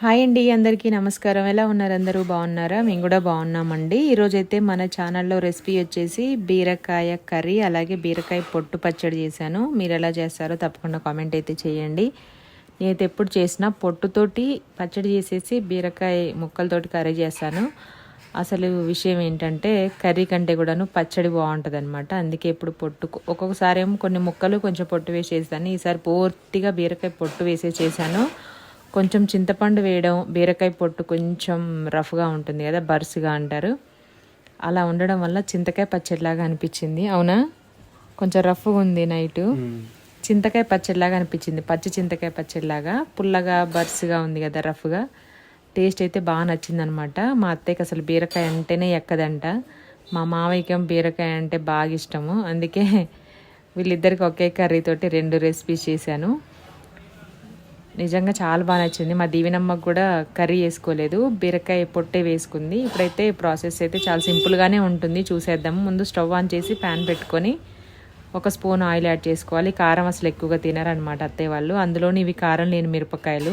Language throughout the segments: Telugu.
హాయ్ అండి అందరికీ నమస్కారం. ఎలా ఉన్నారు అందరూ? బాగున్నారా? మేము కూడా బాగున్నామండి. ఈరోజైతే మన ఛానల్లో రెసిపీ వచ్చేసి బీరకాయ కర్రీ అలాగే బీరకాయ పొట్టు పచ్చడి చేశాను. మీరు ఎలా చేస్తారో తప్పకుండా కామెంట్ అయితే చేయండి. నేనైతే ఎప్పుడు చేసినా పొట్టుతోటి పచ్చడి చేసేసి బీరకాయ ముక్కలతోటి కర్రీ చేస్తాను. అసలు విషయం ఏంటంటే కర్రీ కంటే కూడాను పచ్చడి బాగుంటుంది అనమాట అందుకే ఇప్పుడు పొట్టు ఒక్కొక్కసారి ఏమో కొన్ని ముక్కలు కొంచెం పొట్టు వేసేసాను ఈసారి పూర్తిగా బీరకాయ పొట్టు వేసే చేశాను. కొంచెం చింతపండు వేయడం బీరకాయ పొట్టు కొంచెం రఫ్గా ఉంటుంది కదా బర్స్గా అంటారు. అలా ఉండడం వల్ల చింతకాయ పచ్చడిలాగా అనిపించింది. అవునా? కొంచెం రఫ్గా ఉంది నైటు. చింతకాయ పచ్చడిలాగా అనిపించింది. పచ్చి చింతకాయ పచ్చడిలాగా. పుల్లగా బర్స్గా ఉంది కదా రఫ్గా. టేస్ట్ అయితే బాగా నచ్చింది అనమాట మా అత్తయ్యకి అసలు బీరకాయ అంటేనే ఎక్కదంట. మా మావయ్యకేం బీరకాయ అంటే బాగా ఇష్టము. అందుకే వీళ్ళిద్దరికి ఒకే కర్రీతోటి రెండు రెసిపీస్ చేశాను. నిజంగా చాలా బాగా నచ్చింది. మా దీవెనమ్మకు కూడా కర్రీ వేసుకోలేదు. బీరకాయ పొట్టే వేసుకుంది. ఇప్పుడైతే ప్రాసెస్ అయితే చాలా సింపుల్గానే ఉంటుంది. చూసేద్దాము ముందు స్టవ్ ఆన్ చేసి ప్యాన్ పెట్టుకొని ఒక స్పూన్ ఆయిల్ యాడ్ చేసుకోవాలి. కారం అసలు ఎక్కువగా తినారనమాట అత్తయ్య వాళ్ళు. అందులోని ఇవి కారం లేని మిరపకాయలు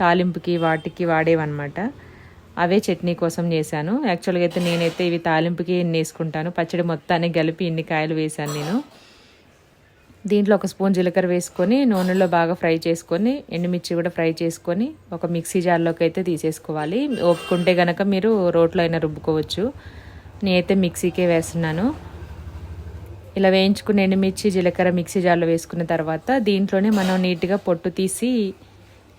తాలింపుకి వాటికి వాడేవన్నమాట. అవే చట్నీ కోసం చేశాను. యాక్చువల్గా అయితే నేనైతే ఇవి తాలింపుకి ఇన్ని వేసుకుంటాను? పచ్చడి మొత్తాన్ని కలిపి ఇన్ని కాయలు వేశాను నేను. దీంట్లో ఒక స్పూన్ జీలకర్ర వేసుకొని నూనెలో బాగా ఫ్రై చేసుకొని ఎండుమిర్చి కూడా ఫ్రై చేసుకొని ఒక మిక్సీ జార్లోకి అయితే తీసేసుకోవాలి. ఒప్పుకుంటే కనుక మీరు రోట్లో అయినా రుబ్బుకోవచ్చు. నేనైతే మిక్సీకే వేస్తున్నాను. ఇలా వేయించుకుని ఎండుమిర్చి జీలకర్ర మిక్సీ జార్లో వేసుకున్న తర్వాత దీంట్లోనే మనం నీట్గా పొట్టు తీసి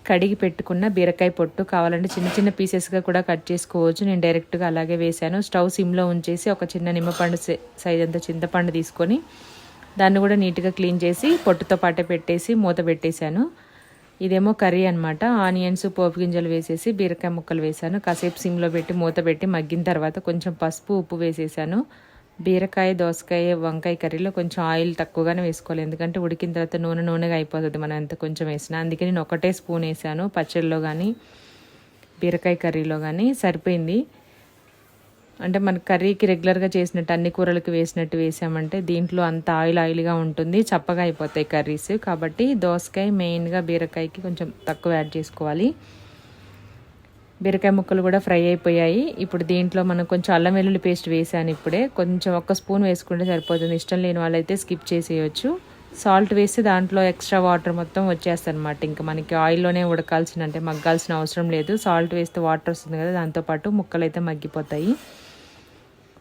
కడిగి పెట్టుకున్న బీరకాయ పొట్టు కావాలంటే చిన్న చిన్న పీసెస్గా కూడా కట్ చేసుకోవచ్చు. నేను డైరెక్ట్గా అలాగే వేసాను స్టవ్ సిమ్లో ఉంచేసి ఒక చిన్న నిమ్మపండు సైజ్ అంత చింతపండు తీసుకొని దాన్ని కూడా నీట్గా క్లీన్ చేసి పొట్టుతో పాటే పెట్టేసి మూత పెట్టేశాను. ఇదేమో కర్రీ అనమాట ఆనియన్స్ పోపు గింజలు వేసేసి బీరకాయ ముక్కలు వేసాను కాసేపు సిమ్లో పెట్టి మూత పెట్టి మగ్గిన తర్వాత కొంచెం పసుపు ఉప్పు వేసేసాను బీరకాయ దోసకాయ వంకాయ కర్రీలో కొంచెం ఆయిల్ తక్కువగానే వేసుకోవాలి. ఎందుకంటే ఉడికిన తర్వాత నూనె నూనెగా అయిపోతుంది మనం ఎంత కొంచెం వేసినా. అందుకే నేను ఒకటే స్పూన్ వేసాను పచ్చడిలో కానీ బీరకాయ కర్రీలో కానీ సరిపోయింది. అంటే మన కర్రీకి రెగ్యులర్గా చేసినట్టు అన్ని కూరలకు వేసినట్టు వేసామంటే దీంట్లో అంత ఆయిల్ ఆయిల్గా ఉంటుంది చప్పగా అయిపోతాయి కర్రీస్. కాబట్టి దోసకాయ మెయిన్గా బీరకాయకి కొంచెం తక్కువ యాడ్ చేసుకోవాలి. బీరకాయ ముక్కలు కూడా ఫ్రై అయిపోయాయి. ఇప్పుడు దీంట్లో మనం కొంచెం అల్లం వెల్లుల్లి పేస్ట్ వేసాను ఇప్పుడే. కొంచెం ఒక్క స్పూన్ వేసుకుంటే సరిపోతుంది. ఇష్టం లేని వాళ్ళైతే స్కిప్ చేసేయచ్చు. సాల్ట్ వేసి దాంట్లో ఎక్స్ట్రా వాటర్ మొత్తం వచ్చేస్తుంది అనమాట ఇంకా మనకి ఆయిల్లోనే ఉడకాల్సిన అంటే మగ్గాల్సిన అవసరం లేదు. సాల్ట్ వేస్తే వాటర్ వస్తుంది కదా దాంతోపాటు ముక్కలు అయితే మగ్గిపోతాయి.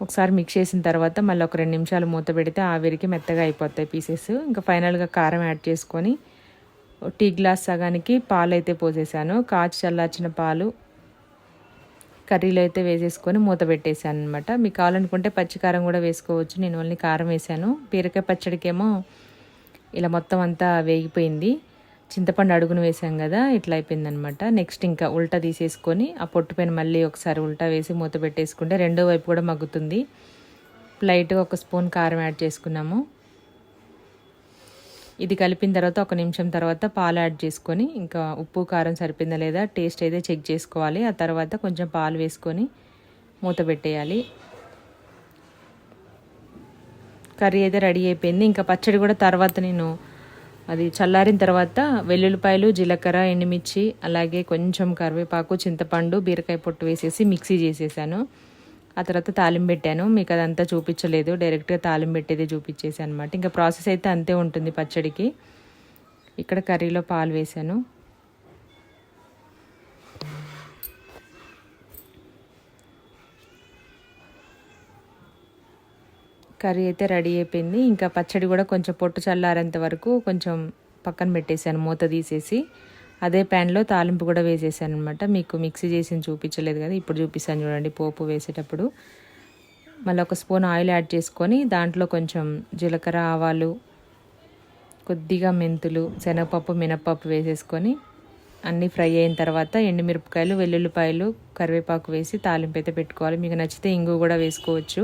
ఒకసారి మిక్స్ చేసిన తర్వాత మళ్ళీ ఒక రెండు నిమిషాలు మూత పెడితే ఆవిరికి మెత్తగా అయిపోతాయి పీసెస్. ఇంకా ఫైనల్గా కారం యాడ్ చేసుకొని టీ గ్లాస్ సగానికి పాలు అయితే పోసేసాను. కాచి చల్లార్చిన పాలు కర్రీలో అయితే వేసేసుకొని మూత పెట్టేశాను అనమాట మీకు కావాలనుకుంటే పచ్చికారం కూడా వేసుకోవచ్చు. నేను ఓన్లీ కారం వేసాను. బీరకాయ పచ్చడికేమో ఇలా మొత్తం అంతా వేగిపోయింది. చింతపండు అడుగును వేసాం కదా ఇట్లా అయిపోయిందనమాట. నెక్స్ట్ ఇంకా ఉల్టా తీసేసుకొని ఆ పొట్టు పైన మళ్ళీ ఒకసారి ఉల్టా వేసి మూత పెట్టేసుకుంటే రెండో వైపు కూడా మగ్గుతుంది. లైట్గా ఒక స్పూన్ కారం యాడ్ చేసుకున్నాము. ఇది కలిపిన తర్వాత ఒక నిమిషం తర్వాత పాలు యాడ్ చేసుకొని ఇంకా ఉప్పు కారం సరిపోయిందా లేదా టేస్ట్ అయితే చెక్ చేసుకోవాలి. ఆ తర్వాత కొంచెం పాలు వేసుకొని మూత పెట్టేయాలి. కర్రీ అయితే రెడీ అయిపోయింది. ఇంకా పచ్చడి కూడా తర్వాత నేను అది చల్లారిన తర్వాత వెల్లుల్లిపాయలు జీలకర్ర ఎండుమిర్చి అలాగే కొంచెం కరివేపాకు చింతపండు బీరకాయ పొట్టు వేసేసి మిక్సీ చేసేసాను. ఆ తర్వాత తాలిం పెట్టాను. మీకు అదంతా చూపించలేదు. డైరెక్ట్గా తాలిం పెట్టేది చూపించేసి అనమాట ఇంకా ప్రాసెస్ అయితే అంతే ఉంటుంది పచ్చడికి. ఇక్కడ కర్రీలో పాలు వేసాను కర్రీ అయితే రెడీ అయిపోయింది. ఇంకా పచ్చడి కూడా కొంచెం పొట్టు చల్లారేంత వరకు కొంచెం పక్కన పెట్టేశాను మూత తీసేసి. అదే ప్యాన్లో తాలింపు కూడా వేసేసాను అనమాట మీకు మిక్సీ చేసి చూపించలేదు కదా ఇప్పుడు చూపిస్తాను చూడండి పోపు వేసేటప్పుడు. మళ్ళీ ఒక స్పూన్ ఆయిల్ యాడ్ చేసుకొని దాంట్లో కొంచెం జీలకర్ర ఆవాలు కొద్దిగా మెంతులు శనగపప్పు మినప్పప్పు వేసేసుకొని అన్నీ ఫ్రై అయిన తర్వాత ఎండుమిరపకాయలు వెల్లుల్లిపాయలు కరివేపాకు వేసి తాలింపు అయితే పెట్టుకోవాలి. మీకు నచ్చితే ఇంగు కూడా వేసుకోవచ్చు.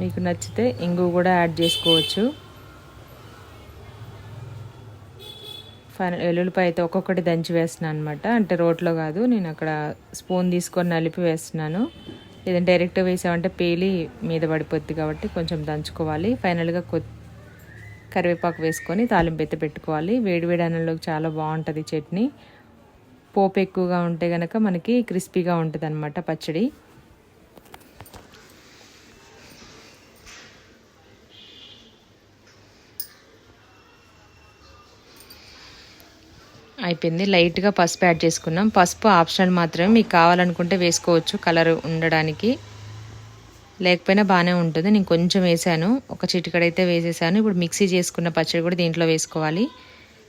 మీకు నచ్చితే ఇంగు కూడా యాడ్ చేసుకోవచ్చు. ఫైనల్ వెల్లుల్లిపాయ అయితే ఒక్కొక్కటి దంచి వేస్తున్నాను అనమాట అంటే రోట్లో కాదు నేను అక్కడ స్పూన్ తీసుకొని నలిపి వేస్తున్నాను. లేదంటే డైరెక్ట్ వేసామంటే పేలి మీద పడిపోద్ది కాబట్టి కొంచెం దంచుకోవాలి. ఫైనల్గా కొ కరివేపాకు వేసుకొని తాలింపు ఎత్తి పెట్టుకోవాలి. వేడివేడి అన్నంలోకి చాలా బాగుంటుంది చట్నీ. పోపు ఎక్కువగా ఉంటే కనుక మనకి క్రిస్పీగా ఉంటుంది అనమాట పచ్చడి. అయిపోయింది. లైట్గా పసుపు యాడ్ చేసుకున్నాం. పసుపు ఆప్షనల్ మాత్రమే. మీకు కావాలనుకుంటే వేసుకోవచ్చు. కలర్ ఉండడానికి. లేకపోయినా బాగానే ఉంటుంది. నేను కొంచెం వేసాను. ఒక చిటికడైతే వేసేసాను. ఇప్పుడు మిక్సీ చేసుకున్న పచ్చడి కూడా దీంట్లో వేసుకోవాలి.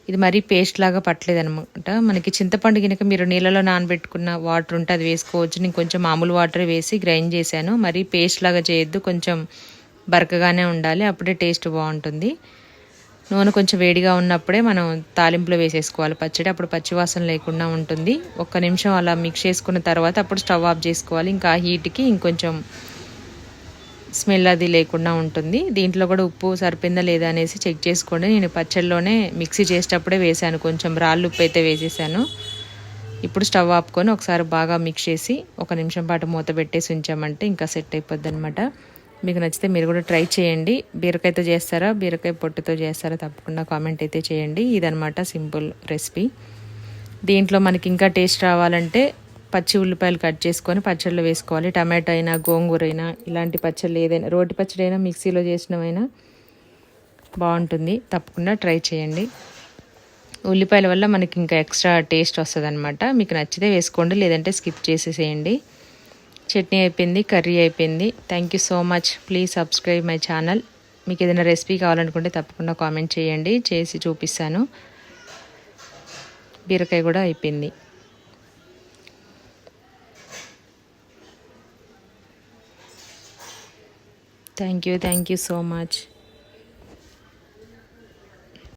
ఇది మరీ పేస్ట్ లాగా పట్టలేదు అనమాట మనకి చింతపండు గినక మీరు నీళ్ళలో నానబెట్టుకున్న వాటర్ ఉంటే అది వేసుకోవచ్చు. నేను కొంచెం మామూలు వాటర్ వేసి గ్రైండ్ చేశాను. మరీ పేస్ట్ లాగా చేయొద్దు. కొంచెం బరకగానే ఉండాలి. అప్పుడే టేస్ట్ బాగుంటుంది. నూనె కొంచెం వేడిగా ఉన్నప్పుడే మనం తాలింపులో వేసేసుకోవాలి. పచ్చడి అప్పుడు పచ్చివాసన లేకుండా ఉంటుంది. ఒక్క నిమిషం అలా మిక్స్ చేసుకున్న తర్వాత అప్పుడు స్టవ్ ఆఫ్ చేసుకోవాలి. ఇంకా హీట్కి ఇంకొంచెం స్మెల్ అది లేకుండా ఉంటుంది. దీంట్లో కూడా ఉప్పు సరిపోయిందా లేదా అనేసి చెక్ చేసుకోండి. నేను పచ్చడిలోనే మిక్సీ చేసేటప్పుడే వేసాను కొంచెం రాళ్ళు ఉప్పు అయితే వేసేసాను. ఇప్పుడు స్టవ్ ఆపుకొని ఒకసారి బాగా మిక్స్ చేసి ఒక నిమిషం పాటు మూత పెట్టేసి ఉంచామంటే ఇంకా సెట్ అయిపోద్ది అనమాట మీకు నచ్చితే మీరు కూడా ట్రై చేయండి. బీరకాయతో చేస్తారా? బీరకాయ పొట్టుతో చేస్తారా? తప్పకుండా కామెంట్ అయితే చేయండి. ఇదనమాట సింపుల్ రెసిపీ. దీంట్లో మనకి ఇంకా టేస్ట్ రావాలంటే పచ్చి ఉల్లిపాయలు కట్ చేసుకొని పచ్చళ్ళు వేసుకోవాలి. టమాటో అయినా గోంగూర అయినా ఇలాంటి పచ్చళ్ళు ఏదైనా రోటి పచ్చడి అయినా మిక్సీలో చేసినవైనా బాగుంటుంది. తప్పకుండా ట్రై చేయండి. ఉల్లిపాయల వల్ల మనకి ఇంకా ఎక్స్ట్రా టేస్ట్ వస్తుంది మీకు నచ్చితే వేసుకోండి లేదంటే స్కిప్ చేసేసేయండి. చట్నీ అయిపోయింది కర్రీ అయిపోయింది. Thank you so much please subscribe my channel మీకు ఏదైనా రెసిపీ కావాలనుకుంటే తప్పకుండా కామెంట్ చేయండి. చేసి చూపిస్తాను. బీరకాయ కూడా అయిపోయింది. Thank you thank you so much